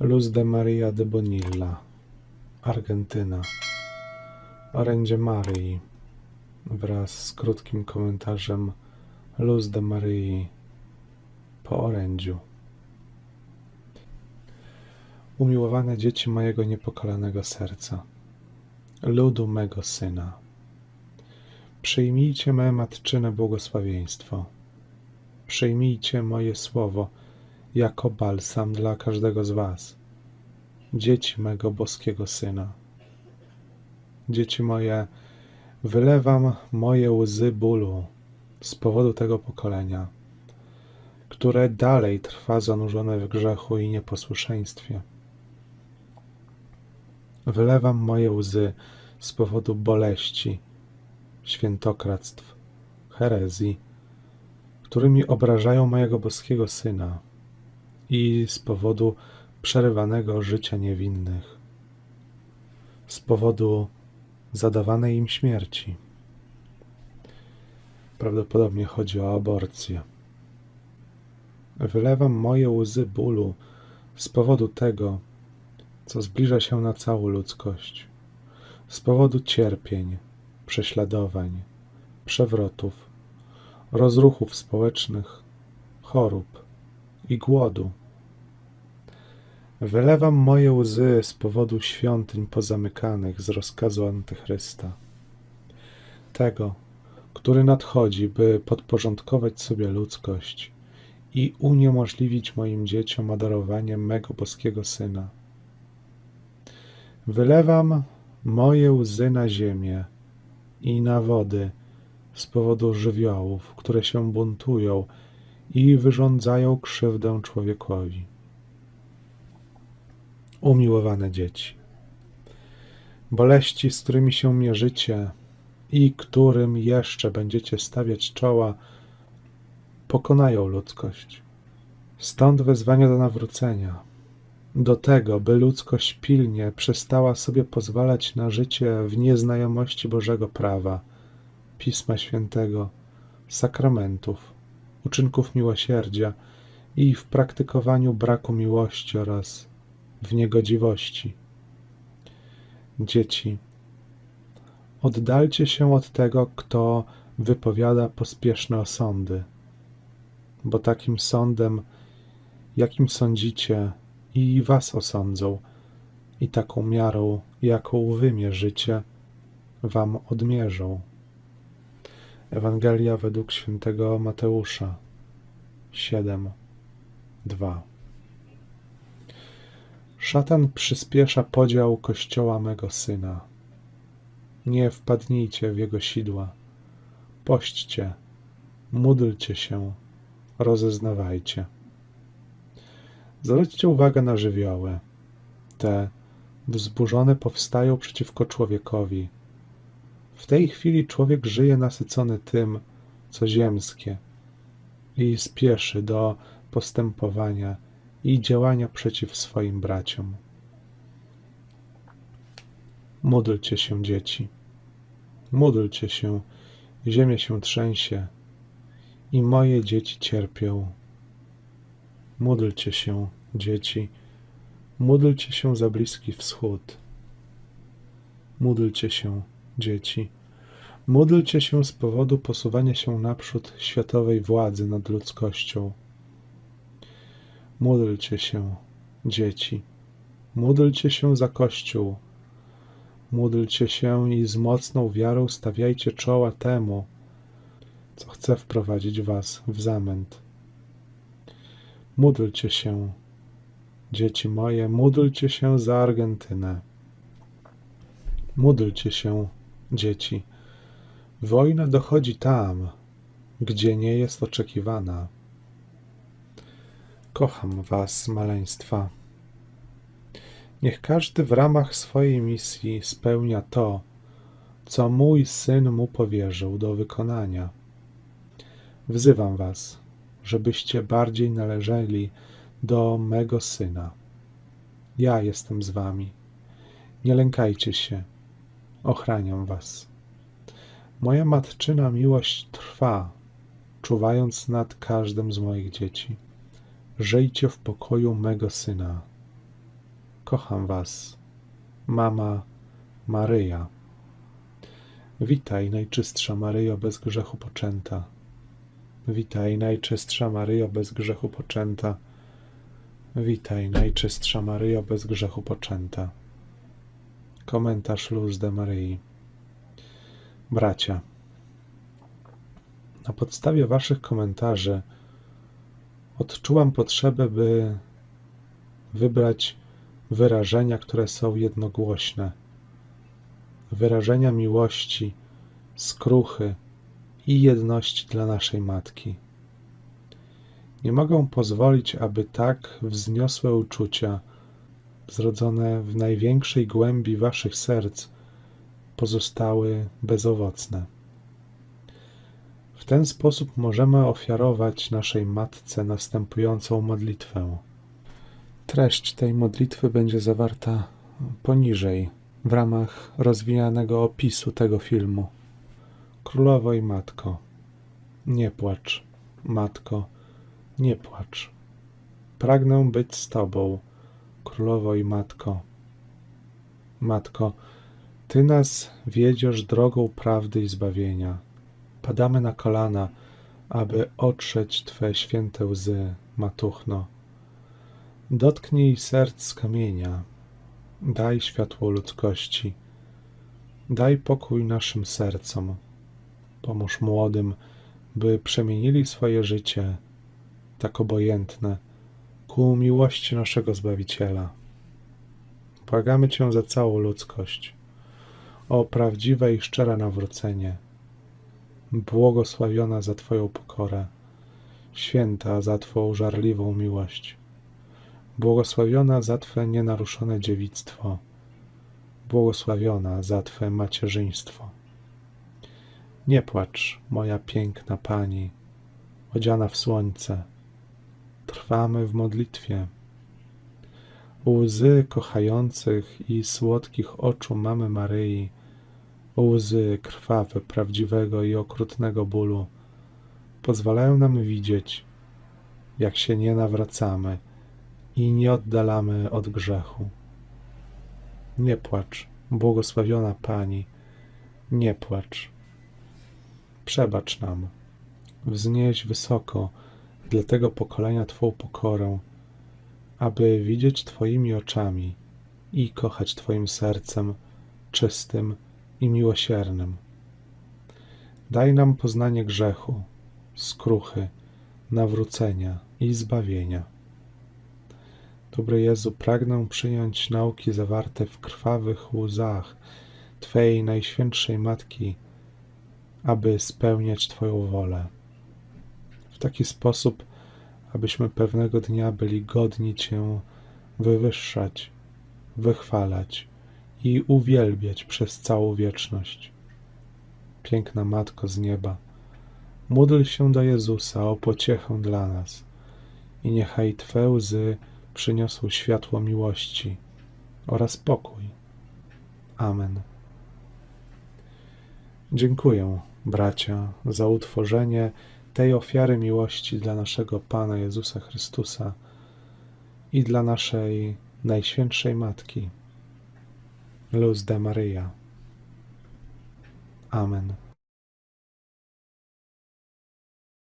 Luz de Maria de Bonilla, Argentyna. Orędzie Maryi wraz z krótkim komentarzem Luz de Maryi po orędziu. Umiłowane dzieci mojego niepokalanego serca, ludu mego syna, przyjmijcie me matczyne błogosławieństwo, przyjmijcie moje słowo jako balsam dla każdego z was, dzieci mego boskiego syna. Dzieci moje, wylewam moje łzy bólu z powodu tego pokolenia, które dalej trwa zanurzone w grzechu i nieposłuszeństwie. Wylewam moje łzy z powodu boleści, świętokradztw, herezji, którymi obrażają mojego boskiego syna i z powodu przerywanego życia niewinnych, z powodu zadawanej im śmierci. Prawdopodobnie chodzi o aborcję. Wylewam moje łzy bólu z powodu tego, co zbliża się na całą ludzkość, z powodu cierpień, prześladowań, przewrotów, rozruchów społecznych, chorób i głodu. Wylewam moje łzy z powodu świątyń pozamykanych z rozkazu Antychrysta, tego, który nadchodzi, by podporządkować sobie ludzkość i uniemożliwić moim dzieciom adorowanie mego boskiego syna. Wylewam moje łzy na ziemię i na wody z powodu żywiołów, które się buntują i wyrządzają krzywdę człowiekowi. Umiłowane dzieci, boleści, z którymi się mierzycie i którym jeszcze będziecie stawiać czoła, pokonają ludzkość. Stąd wezwanie do nawrócenia, do tego, by ludzkość pilnie przestała sobie pozwalać na życie w nieznajomości Bożego prawa, Pisma Świętego, sakramentów, uczynków miłosierdzia i w praktykowaniu braku miłości oraz w niegodziwości. Dzieci, oddalcie się od tego, kto wypowiada pospieszne osądy, bo takim sądem, jakim sądzicie, i was osądzą, i taką miarą, jaką wy mierzycie, wam odmierzą. Ewangelia według świętego Mateusza 7, 2 Szatan przyspiesza podział kościoła mego syna. Nie wpadnijcie w jego sidła. Pośćcie, módlcie się, rozeznawajcie. Zwróćcie uwagę na żywioły. Te wzburzone powstają przeciwko człowiekowi. W tej chwili człowiek żyje nasycony tym, co ziemskie i spieszy do postępowania i działania przeciw swoim braciom. Módlcie się, dzieci. Módlcie się, ziemia się trzęsie i moje dzieci cierpią. Módlcie się, dzieci. Módlcie się za Bliski Wschód. Módlcie się, dzieci. Módlcie się z powodu posuwania się naprzód światowej władzy nad ludzkością. Módlcie się, dzieci. Módlcie się za Kościół. Módlcie się i z mocną wiarą stawiajcie czoła temu, co chce wprowadzić was w zamęt. Módlcie się, dzieci moje, módlcie się za Argentynę. Módlcie się, dzieci. Wojna dochodzi tam, gdzie nie jest oczekiwana. Kocham was, maleństwa. Niech każdy w ramach swojej misji spełnia to, co mój syn mu powierzył do wykonania. Wzywam was, żebyście bardziej należeli do mego syna. Ja jestem z wami. Nie lękajcie się, ochraniam was. Moja matczyna miłość trwa, czuwając nad każdym z moich dzieci. Żyjcie w pokoju mego syna. kocham Was, Mama Maryja. Witaj, Najczystsza Maryjo, bez grzechu poczęta. Witaj, Najczystsza Maryjo, bez grzechu poczęta. Witaj, Najczystsza Maryjo, bez grzechu poczęta. Komentarz Luz de Maryi. Bracia, na podstawie Waszych komentarzy odczułam potrzebę, by wybrać wyrażenia, które są jednogłośne. Wyrażenia miłości, skruchy i jedności dla naszej Matki. Nie mogę pozwolić, aby tak wzniosłe uczucia, zrodzone w największej głębi Waszych serc, pozostały bezowocne. W ten sposób możemy ofiarować naszej Matce następującą modlitwę. Treść tej modlitwy będzie zawarta poniżej, w ramach rozwijanego opisu tego filmu. Królowo i Matko, nie płacz, Matko, nie płacz. Pragnę być z Tobą, Królowo i Matko. Matko, Ty nas wiedziesz drogą prawdy i zbawienia. Padamy na kolana, aby otrzeć Twe święte łzy, Matuchno. Dotknij serc kamienia, daj światło ludzkości, daj pokój naszym sercom. Pomóż młodym, by przemienili swoje życie, tak obojętne, ku miłości naszego Zbawiciela. Błagamy Cię za całą ludzkość, o prawdziwe i szczere nawrócenie, błogosławiona za Twoją pokorę, święta za Twą żarliwą miłość, błogosławiona za Twe nienaruszone dziewictwo, błogosławiona za Twe macierzyństwo. Nie płacz, moja piękna Pani, odziana w słońce, trwamy w modlitwie. Łzy kochających i słodkich oczu mamy Maryi, łzy krwawe prawdziwego i okrutnego bólu, pozwalają nam widzieć, jak się nie nawracamy i nie oddalamy od grzechu. Nie płacz, błogosławiona Pani, nie płacz. Przebacz nam, wznieś wysoko dla tego pokolenia Twą pokorę, aby widzieć Twoimi oczami i kochać Twoim sercem czystym i miłosiernym. Daj nam poznanie grzechu, skruchy, nawrócenia i zbawienia. Dobry Jezu, pragnę przyjąć nauki zawarte w krwawych łzach Twojej Najświętszej Matki, aby spełniać Twoją wolę. W taki sposób, abyśmy pewnego dnia byli godni Cię wywyższać, wychwalać i uwielbiać przez całą wieczność. Piękna Matko z nieba, módl się do Jezusa o pociechę dla nas i niechaj Twe łzy przyniosą światło miłości oraz pokój. Amen. Dziękuję, bracia, za utworzenie tej ofiary miłości dla naszego Pana Jezusa Chrystusa i dla naszej Najświętszej Matki, Luz de Maryja. Amen.